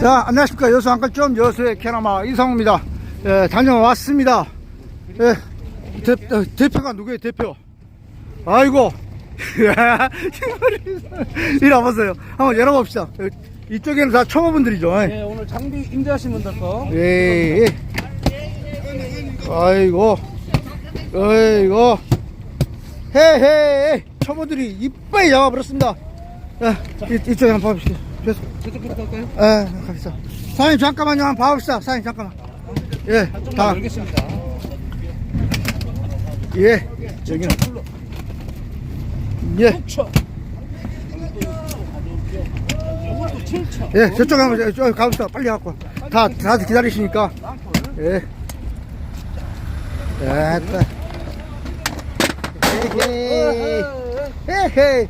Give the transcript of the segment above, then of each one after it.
자, 안녕하십니까. 여수 한kal점 여수의 캐나마 이상호입니다. 예, 다녀왔습니다. 예, 대, 어, 대표가 누구예요, 대표? 아이고. 이리 와보세요. 한번 열어봅시다. 예, 이쪽에는 다 초보분들이죠. 네, 오늘 장비 임대하신 분들 거. 예, 예. 아이고. 아이고. 헤헤. 초보들이 이빨 잡아버렸습니다. 야, 이, 이쪽에 한번 봐봅시다. 됐어. 저쪽부터 갈까요? 예, 갑시다. 사장님 잠깐만요. 한번 봐봅시다. 사장님 잠깐만. 예, 다. 열겠습니다. 예, 여기는. 예, 6천. 이것도 7천. 예, 저쪽 한번, 저 가봅시다. 빨리 갖고. 다, 다들 기다리시니까. 예. 예, 따. 헤헤.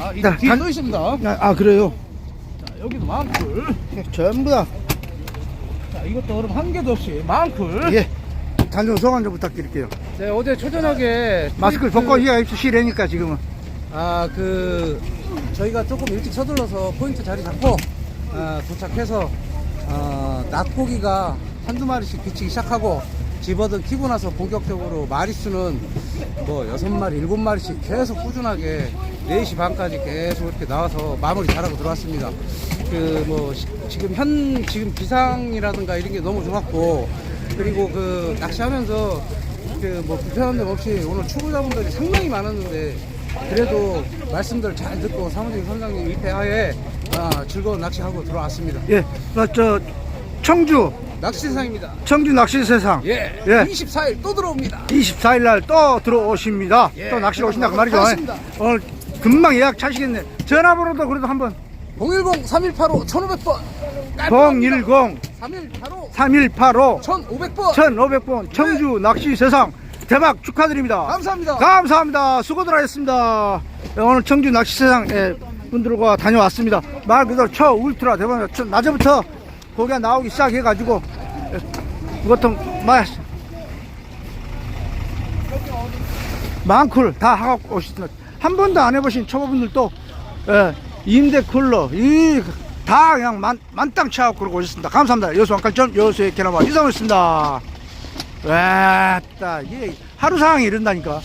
자, 이 자, 뒤에 단- 또 있습니다. 아, 아, 그래요? 자, 여기도 망쿨. 전부 다. 자, 이것도 얼음 한 개도 없이 망쿨. 예. 단종 소감 좀 부탁드릴게요. 네, 어제 초저녁에 마스크를 벗고 해야 시래니까 지금은. 아, 그 저희가 조금 일찍 서둘러서 포인트 자리 잡고 아, 도착해서 어, 낙고기가 한두 마리씩 비치기 시작하고 집어든 키고 나서 본격적으로 마리수는 뭐 여섯 마리, 일곱 마리씩 계속 꾸준하게 4시 반까지 계속 이렇게 나와서 마무리 잘하고 들어왔습니다. 그 뭐 지금 현 지금 기상이라든가 이런 게 너무 좋았고 그리고 그 낚시하면서 그 뭐 불편한 점 없이 오늘 초보자분들이 상당히 많았는데 그래도 말씀들 잘 듣고 사무직 선장님 입회하에 아, 즐거운 낚시하고 들어왔습니다. 예. 나, 저, 청주, 낚시세상입니다. 청주 낚시 세상. 예, 예. 24일 또 들어옵니다. 24일 날 또 들어오십니다. 예, 또 낚시로 오신다 그 말이죠. 하겠습니다. 오늘 금방 예약 차시겠네. 전화번호도 그래도 한번 010-3185-1500번 010 3185 3185 1500번 1500번 청주 낚시 세상 대박 축하드립니다. 감사합니다. 감사합니다. 수고들 하셨습니다. 예, 오늘 청주 낚시 세상 예, 분들과 다녀왔습니다. 말 그대로 초 울트라 대박 초- 낮에부터 고기가 나오기 시작해가지고 예, 그것도 마 망쿨 다 하고 오시다. 한 번도 안 해보신 초보분들도 예, 임대 쿨러 이 다 그냥 만, 만땅 채하고 그러고 오셨습니다. 감사합니다. 여수 왕칼점 여수의 캐나바 이상호였습니다. 왔다 이게 하루 상황이 이런다니까